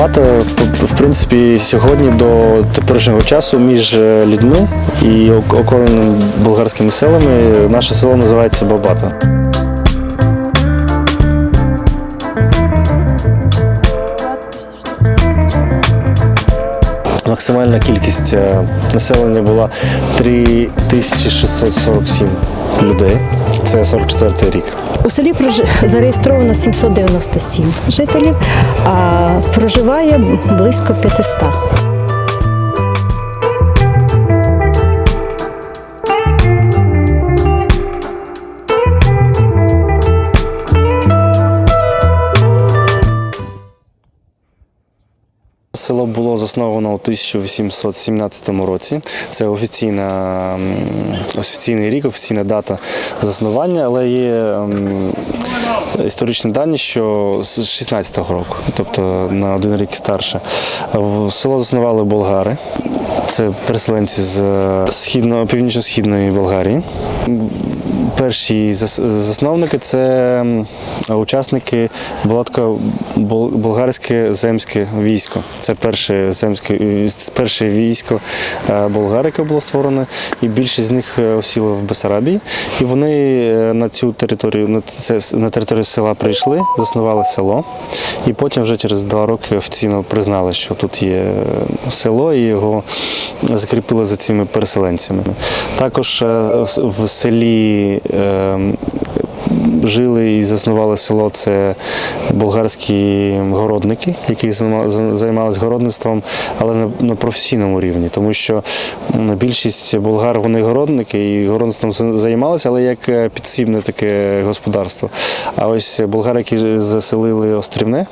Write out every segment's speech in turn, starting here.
Бабата, в- принципі, сьогодні до теперішнього часу між е, людьми і ок- околиними болгарськими селами наше село називається Бабата. Максимальна кількість е, населення була 3647 людей. Це 44-й рік. У селі зареєстровано 797 жителів, а проживає близько 500. Село було засновано у 1817 році. Це офіційна, офіційний рік, офіційна дата заснування, але є історичні дані, що з 16-го року, тобто на один рік старше. Село заснували болгари. Це переселенці з східно, північно-східної Болгарії. Перші засновники це учасники було болгарське земське військо. Це перше земське е, перше військо е, болгар, яке було створено, і більшість з них е, осіли в Бесарабії. І вони на цю територію, на це на територію села прийшли, заснували село. І потім вже через два роки офіційно признали, що тут є село, і його закріпили за цими переселенцями. Також в селі жили і заснували село це болгарські городники, які займалися городництвом, але на, професійному рівні, тому що більшість болгар вони городники і городництвом займалися, але як е, підсібне таке господарство. А ось болгари, які заселили острівне.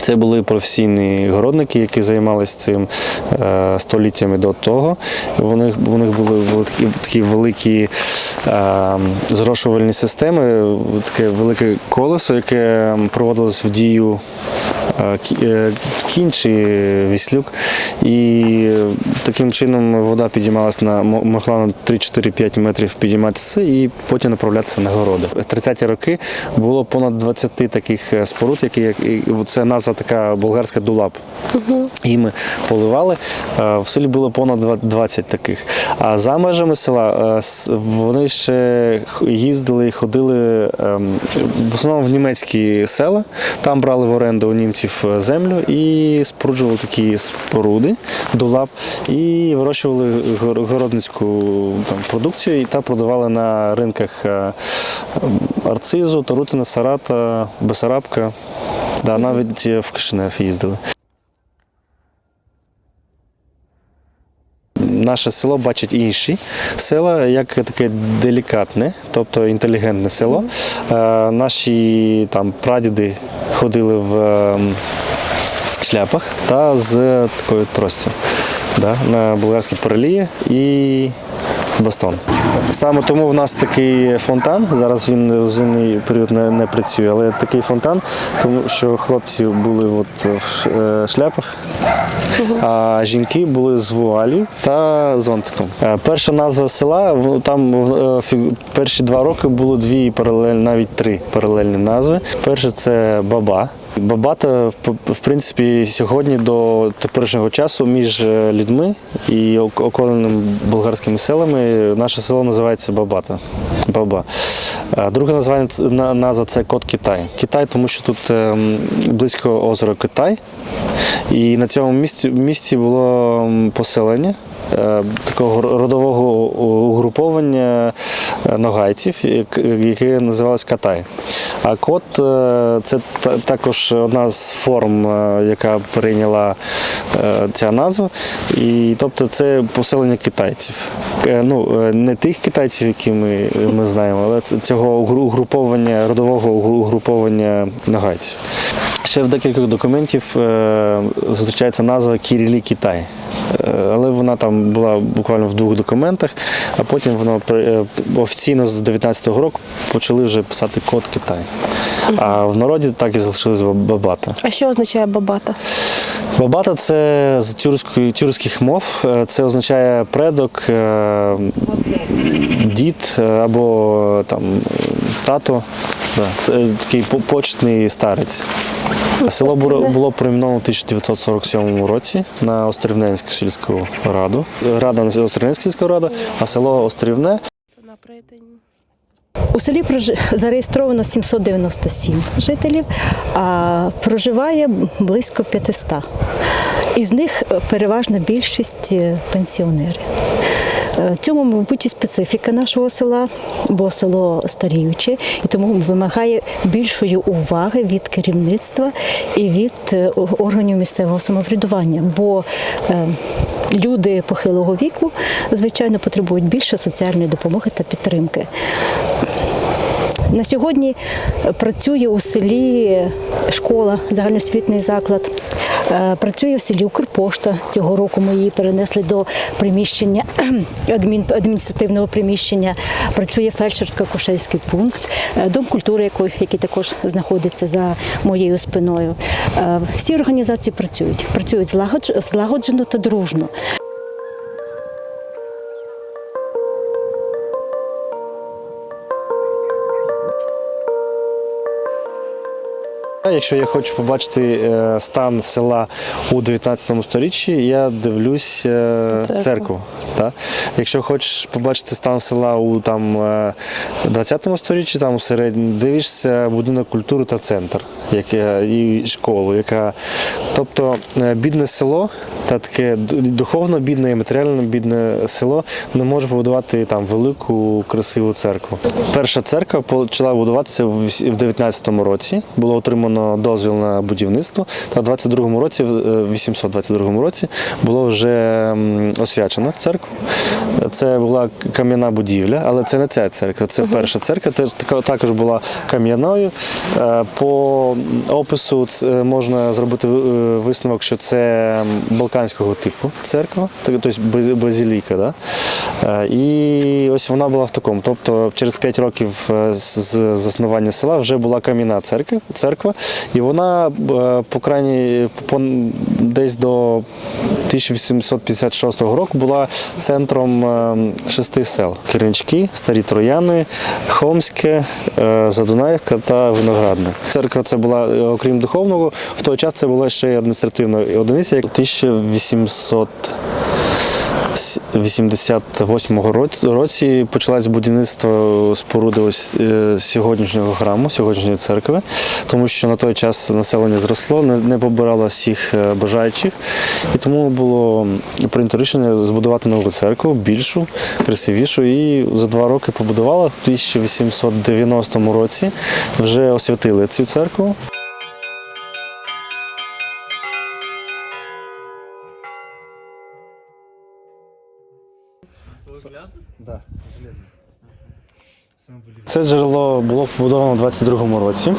Це були професійні городники, які займалися цим е, століттями до того. Вони, у них були, були такі, такі великі е, зрошувальні системи, таке велике колесо, яке проводилось в дію е, е, кінь чи віслюк. І таким чином вода підіймалася на могла на 3-4-5 метрів підійматися і потім направлятися на городи. В 30-ті роки було понад 20 таких е, споруд, які це назва така болгарська дулап. І ми поливали. В селі було понад два- 20 таких. А за межами села вони ще їздили і ходили в основному в німецькі села. Там брали в оренду у німців е, землю і споруджували такі споруди, дулап, і вирощували городницьку там, продукцію та продавали на ринках е, ем, Арцизу, Тарутина, Сарата, Бесарабка. Да, навіть е, в Кишинев їздили. Наше село бачить інші села як таке делікатне, тобто інтелігентне село. Е, наші там прадіди ходили в ем, шляпах та з такою тростю да, на болгарські паралії і бастон. Саме тому в нас такий фонтан. Зараз він в зимний період не, не працює, але такий фонтан, тому що хлопці були от в е, шляпах, а жінки були з вуалью та зонтиком. Е, Перша назва села там е, перші два роки було дві паралельні, навіть три паралельні назви. Перше це баба. Бабата, в- принципі, сьогодні до теперішнього часу між е, людьми і ок- околиними болгарськими селами наше село називається Бабата. Баба. Друге названня назва це Кот Китай. Китай, тому що тут ем, близько озера Китай. І на цьому місці, місці було поселення е, такого родового угруповання е, ногайців, яке називалось Катай. А кот е, це та- також одна з форм, е, яка прийняла е, ця назва. І тобто це поселення китайців. Е, Ну, не тих китайців, які ми, ми знаємо, але цього угруповання, родового угруповання нагайців. Ще в декількох документів зустрічається назва Кірілі Китай. Але вона там була буквально в двох документах, а потім вона е, офіційно з 19-го року почали вже писати код Китай. А в народі так і залишилось Бабата. А що означає бабата? Бабата це з тюркської- тюркських мов. Е, Це означає предок, е, дід е, або там тато, такий по- почетний старець. Село було, перейменовано у 1947 році на Острівненську сільську раду. Рада на Острівненська сільська рада, а село Острівне У селі зареєстровано 797 жителів, а проживає близько 500. Із них е, переважна більшість е, пенсіонери. Е, цьому, мабуть, і специфіка нашого села, бо село старіюче і тому вимагає більшої уваги від керівництва і від органів місцевого самоврядування. Бо люди похилого віку, звичайно, потребують більше соціальної допомоги та підтримки. На сьогодні працює у селі школа, загальноосвітний заклад. Е, Працює в селі Укрпошта. Цього року ми її перенесли до приміщення адмін, адміністративного приміщення. Працює фельдшерсько-кошельський пункт, е, дом культури, який, також знаходиться за моєю спиною. Е, Всі організації працюють, працюють злагодж- злагоджено та дружно. Якщо я хочу побачити е, стан села у 19 сторіччі, я дивлюсь е, Церкву. церкву. так? Якщо хочеш побачити стан села у там, е, 20 сторіччі, там у середньому, дивишся будинок культури та центр як і школу, яка. Тобто е, бідне село та таке духовно бідне і матеріально бідне село не може побудувати там велику красиву церкву. Перша церква почала будуватися в 19-му році. Було отримано дозвіл на будівництво. Та в 22 році, в 822 році, було вже освячено церкву. Це була кам'яна будівля, але це не ця церква. Це перша церква. Теж така- також була кам'яною. Е, По опису можна зробити е, висновок, що це балканського типу церква, тобто баз- базиліка. Да? Е, І ось вона була в такому. Тобто через 5 років е, з заснування села вже була кам'яна церква, церква, і вона е, по крайній по, десь до 1856 року була центром е, шести сел: Кирнички, Старі Трояни, Хомське, е, Задунаївка та Виноградне. Церква це була, е, окрім духовного, в той час це була ще й адміністративна одиниця, як 1800 88-го році- почалось будівництво споруди ось е, сьогоднішнього храму, сьогоднішньої церкви, тому що на той час населення зросло, не, не побирало всіх е, бажаючих, і тому було прийнято рішення збудувати нову церкву, більшу, красивішу. І за два роки побудували. В 1890 році вже освятили цю церкву. Це джерело було побудовано у 22-му році.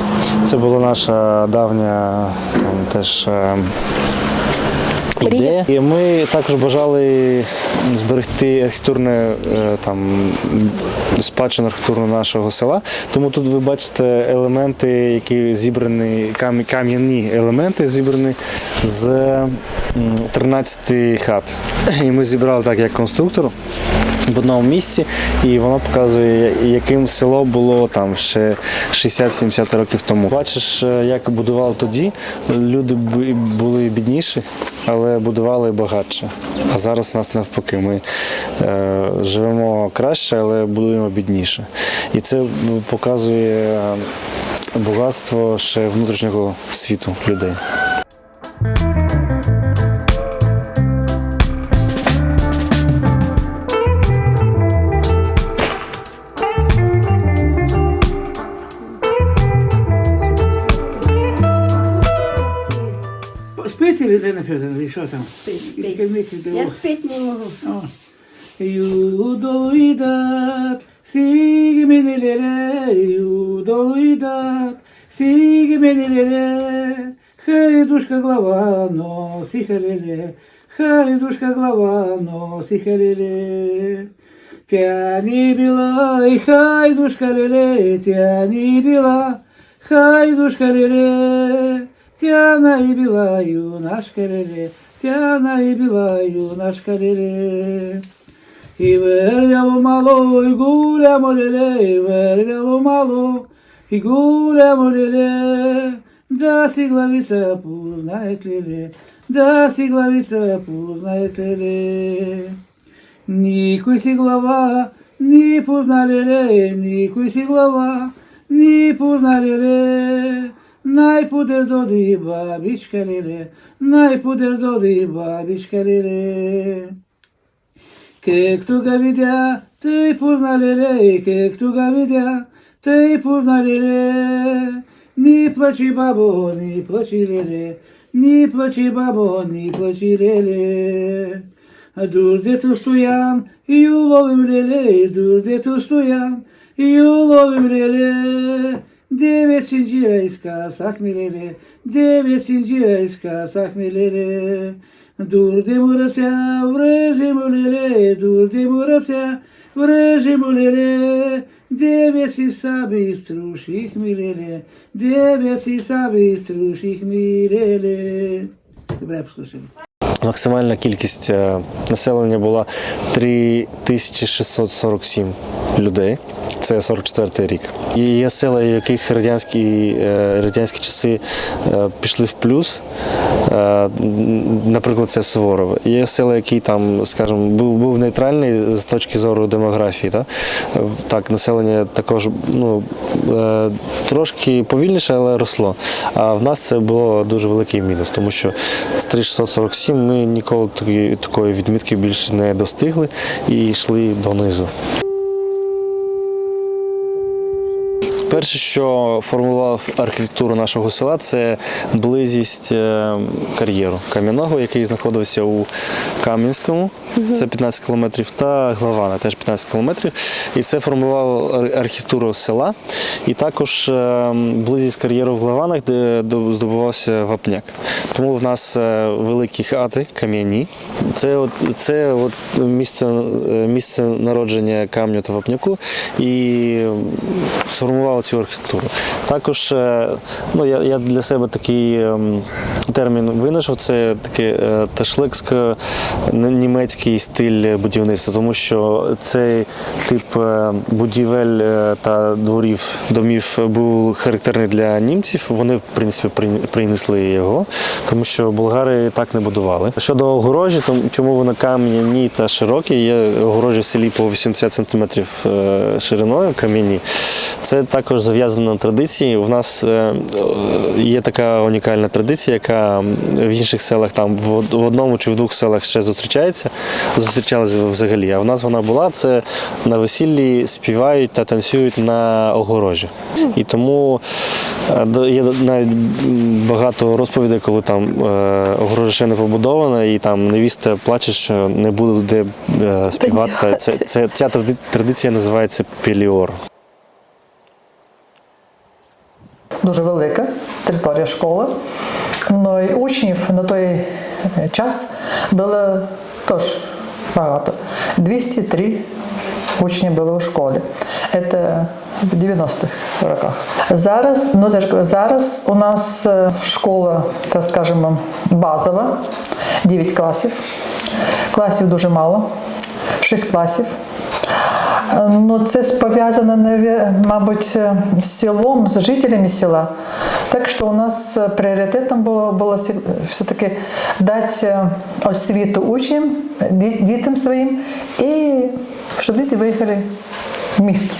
Це була наша давня там, теж е, ідея. І ми також бажали зберегти архітектурне е, там, спадщину архітектурну нашого села. Тому тут ви бачите елементи, які зібрані, кам'яні елементи зібрані з 13 хат. І ми зібрали так як конструктор в одному місці, і воно показує, яким село було там ще 60-70 років тому. Бачиш, е, як будували тоді. Люди були бідніші, але будували багатше. А зараз нас навпаки. Ми е, живемо краще, але будуємо бідніше. І це показує е, багатство ще внутрішнього світу людей. Що там? Керівник відділу. Я спить не можу. О. Юдолуидат, сигмедилере, юдолуидат, сигмедилере, хай душка глава, нос и халеле, хай душка глава, нос и. Тяни била, и хай душка леле, тяни била, хай душка леле, тяна и била, юнашка леле, тяна и била, юнашка леле. і вервяло мало, і гулямо леле, і вервяло мало, і гулямо леле. Да сиглавица познает леле, да сиглавица познает леле. Никой си глава, ни познали ле, никой си глава, ни познали ле. Най-пудер доди бабичка леле, най-пудер доди бабичка леле. Как туга видя, ты познали ле, как туга видя, ты познали ле. Не плачи, бабо, не плачи, леле, не плачи, бабо, не плачи, леле. Dur de tu stojan, i ulovim lele, dur de tu stojan, i lele, devet zincire iskasak mi lele. Dur de murasya, vrejimo lele, dur de murasya, struših mi lele, devet si sabi struših mi lele. Добре, послушали. Максимальна кількість е, населення була 3647 людей. Це 44-й рік. І є села, яких радянські, е, радянські часи е, пішли в плюс. Е, Наприклад, це Суворове. Є села, які там, скажімо, був, був нейтральний з точки зору демографії. Та? В- Так, населення також ну, трошки повільніше, але росло. А в нас це було дуже великий мінус, тому що з 3647 ми ніколи такі- такої відмітки більше не достигли і йшли донизу. Перше, що формував архітектуру нашого села, це близість е, кар'єру кам'яного, який знаходився у Кам'янському, це 15 кілометрів, та Главана, теж 15 кілометрів. І це формувало архітектуру села. І також е, близість кар'єру в Главанах, де здобувався вапняк. Тому в нас е, великі хати, кам'яні. Це, от, це от місце, е, місце народження камню та вапняку. І сформувало цю архітектуру. Також е, ну, я, я для себе такий ем, термін винайшов, це такий е, ташликсько-німецький стиль будівництва, тому що цей тип будівель та дворів, домів був характерний для німців. Вони, в принципі, принесли його, тому що болгари так не будували. Щодо огорожі, то чому вони кам'яні та широкі, є огорожі в селі по 80 см шириною кам'яні. Це також зав'язано на традиції. У нас е, є така унікальна традиція, яка в інших селах там в одному чи в двох селах ще зустрічається, зустрічалася взагалі. А в нас вона була це на весіллі співають та танцюють на огорожі. І тому е, є навіть багато розповідей, коли там е, огорожа ще не побудована, і там невіста плаче, що не буде де е, співати. Це, це, ця традиція називається піліор. дуже велика територія школи. Ну і учнів на той е, час було теж багато. 203 учні було у школі. Це в 90-х роках. Зараз, ну зараз у нас е, школа, так скажемо, базова, 9 класів. Класів дуже мало, 6 класів. Ну, це пов'язано, мабуть, е, з селом, з жителями села. Так що у нас е, пріоритетом було, було все-таки дати е, освіту учням, дітям своїм, і щоб діти виїхали в місто,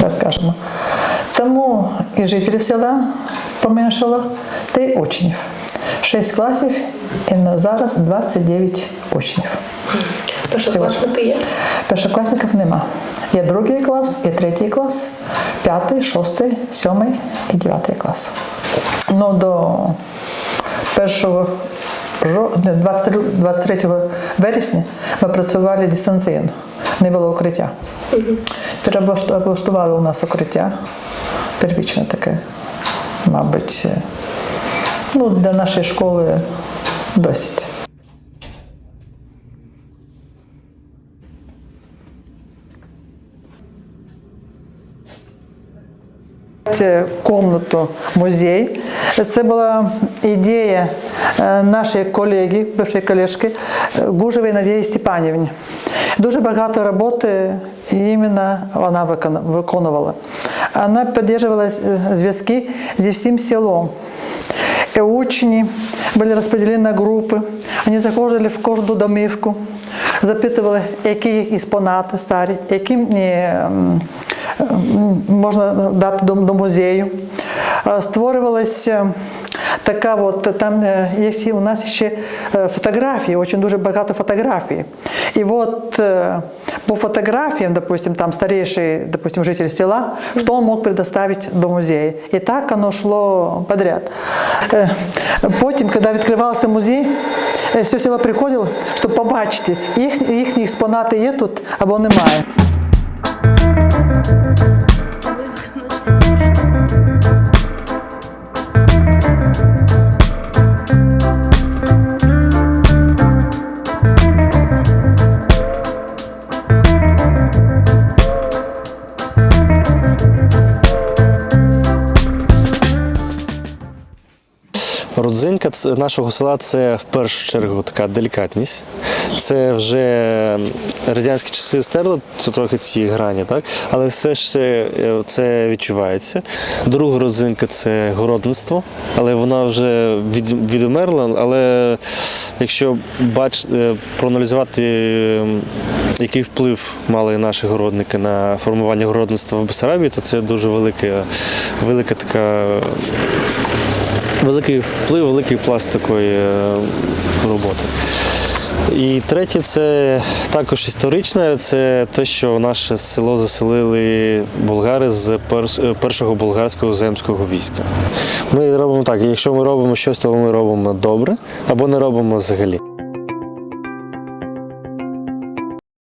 так скажемо. Тому і жителів села поменшало, та й учнів. Шість класів і на зараз 29 учнів. Першокласники є? Першокласників нема. Є другий клас, є третій клас, п'ятий, шостий, сьомий і дев'ятий клас. Ну, до 1 23 23 вересня ми працювали дистанційно, не було укриття. Переоблашт- Облаштували у нас укриття, первічне таке, мабуть, ну, для нашої школи досить. Комнату музей. Це була ідея е, нашої колеги, бившої колежки е, Гужевої Надії Степанівні. Дуже багато роботи іменно вона виконувала. Вона підтримувала е, зв'язки зі всім селом И учни были распределены на группы. Они заходили в кожну домівку, запитували, які експонати старі, які е, м, м, можна дати до, до музею. Е, Створювалася така от, там е, є у нас ще е, фотографії, дуже дуже багато фотографій. І от е, по фотографиям, допустим, там старейший, допустим, житель села, что он мог предоставить до музея. І так воно йшло подряд. Е, Потім, коли відкривався музей, е, все село приходило, щоб побачити, їх, їхні експонати є тут або немає. Родзинка нашого села це в першу чергу така делікатність. Це вже радянські часи стерли трохи ці грані, так? але все ще е, це відчувається. Друга родзинка це городництво, але вона вже від, відумерла. Але якщо бач, е, проаналізувати, е, який вплив мали наші городники на формування городництва в Бесарабії, то це дуже велика, велика така великий вплив, великий пласт такої е, роботи. І третє, це також історичне, це те, що наше село заселили болгари з першого болгарського земського війська. Ми робимо так, якщо ми робимо щось, то ми робимо добре або не робимо взагалі.